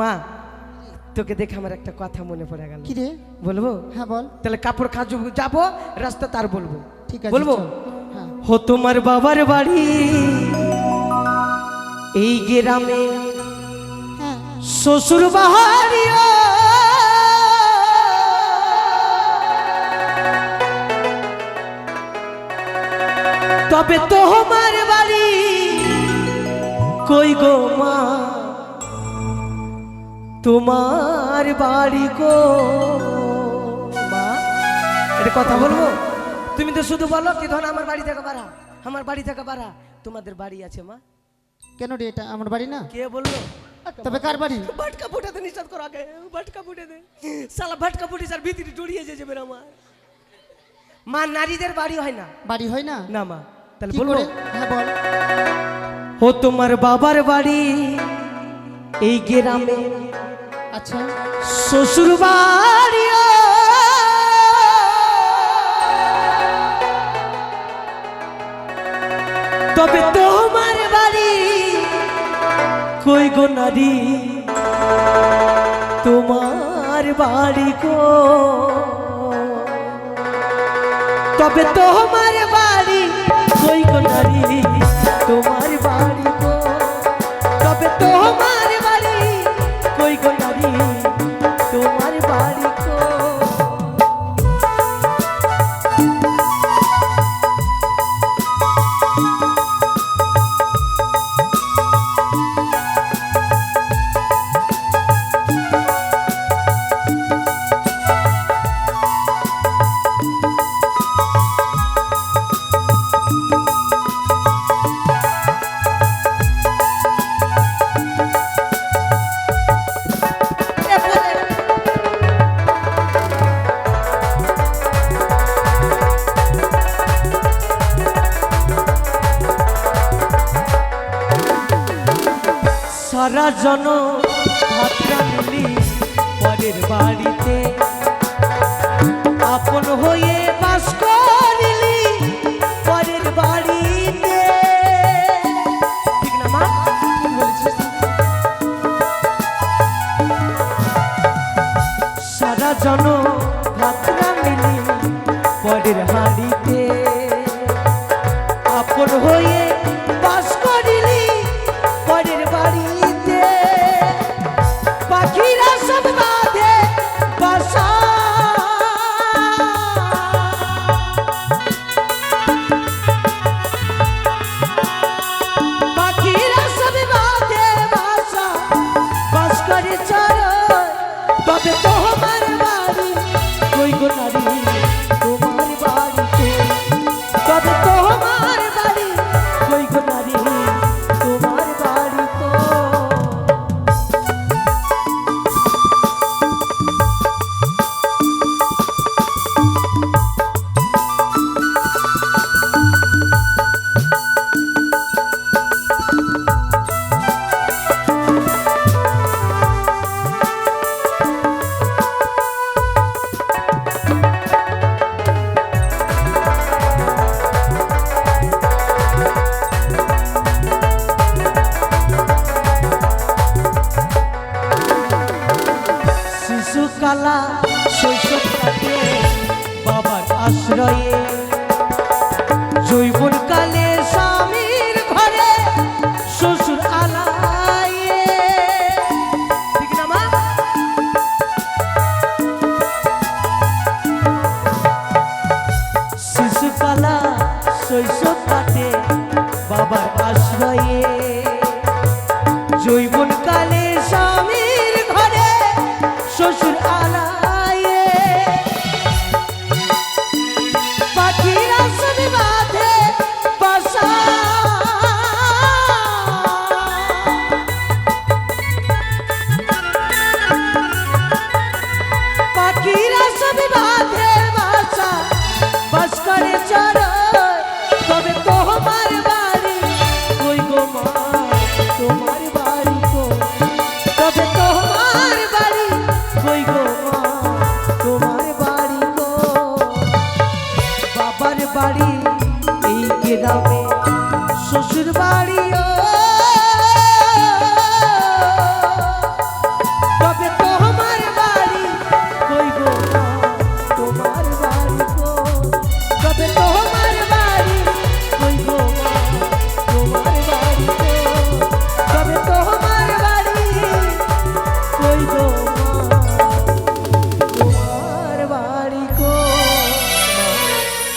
মা তোকে দেখে আমার একটা কথা মনে পড়ে গেল। কি রে? বলব? হ্যাঁ বল। তাহলে কাপড় কাজ যাব রাস্তা তার বলব। ঠিক আছে বলব। হ্যাঁ। হো তোমার বাবার বাড়ি। এই গ্রামে হ্যাঁ শ্বশুর বাহারিও তবে তোমার বাড়ি কই গো মা? তোমার বাড়ি গো। মা এটা কথা বলব? তুমি তো শুধু বলো কি ধর আমার বাড়ি থেকে বাড়া আমার বাড়ি থেকে বাড়া। তোমাদের বাড়ি আছে মা। কেন রে এটা? আমার বাড়ি না? কে বলল? তবে কার বাড়ি? ভটকা ফুটাতে নিষেধ করো আগে ভাটকা ফুটে দে সালা ভটকা ফুটে স্যার ভিতরে জড়িয়ে যে যাবে আমার মা। নারীদের বাড়ি হয় না। বাড়ি হয় না? না মা। তাহলে বলব? হ্যাঁ বল। ও তোমার বাবার বাড়ি। এই গ্রামে আচ্ছা। শ্বশুর বাড়ি তবে তোমার বাড়ি কই গো নারী? তোমার বাড়ি গো। তবে তোমার বাড়ি কই গো নারী? তোমার বাড়ি গো। তবে তোমার কই সারা জন মিলি পরের বাড়িতে। আপন হয়ে বাস করিলি পরের বাড়িতে। সারা জন ভাতরা মিলি পরের হাড়িতে তবে তোমার আশ্রয়ে। জৈবন কালে স্বামীর ঘরে শ্বশুর আলায়ে। শিশুকালা শৈশব কাটে বাবার আশ্রয়ে। জৈবন বাড়ি এই গ্রামে শ্বশুর বাড়ি ও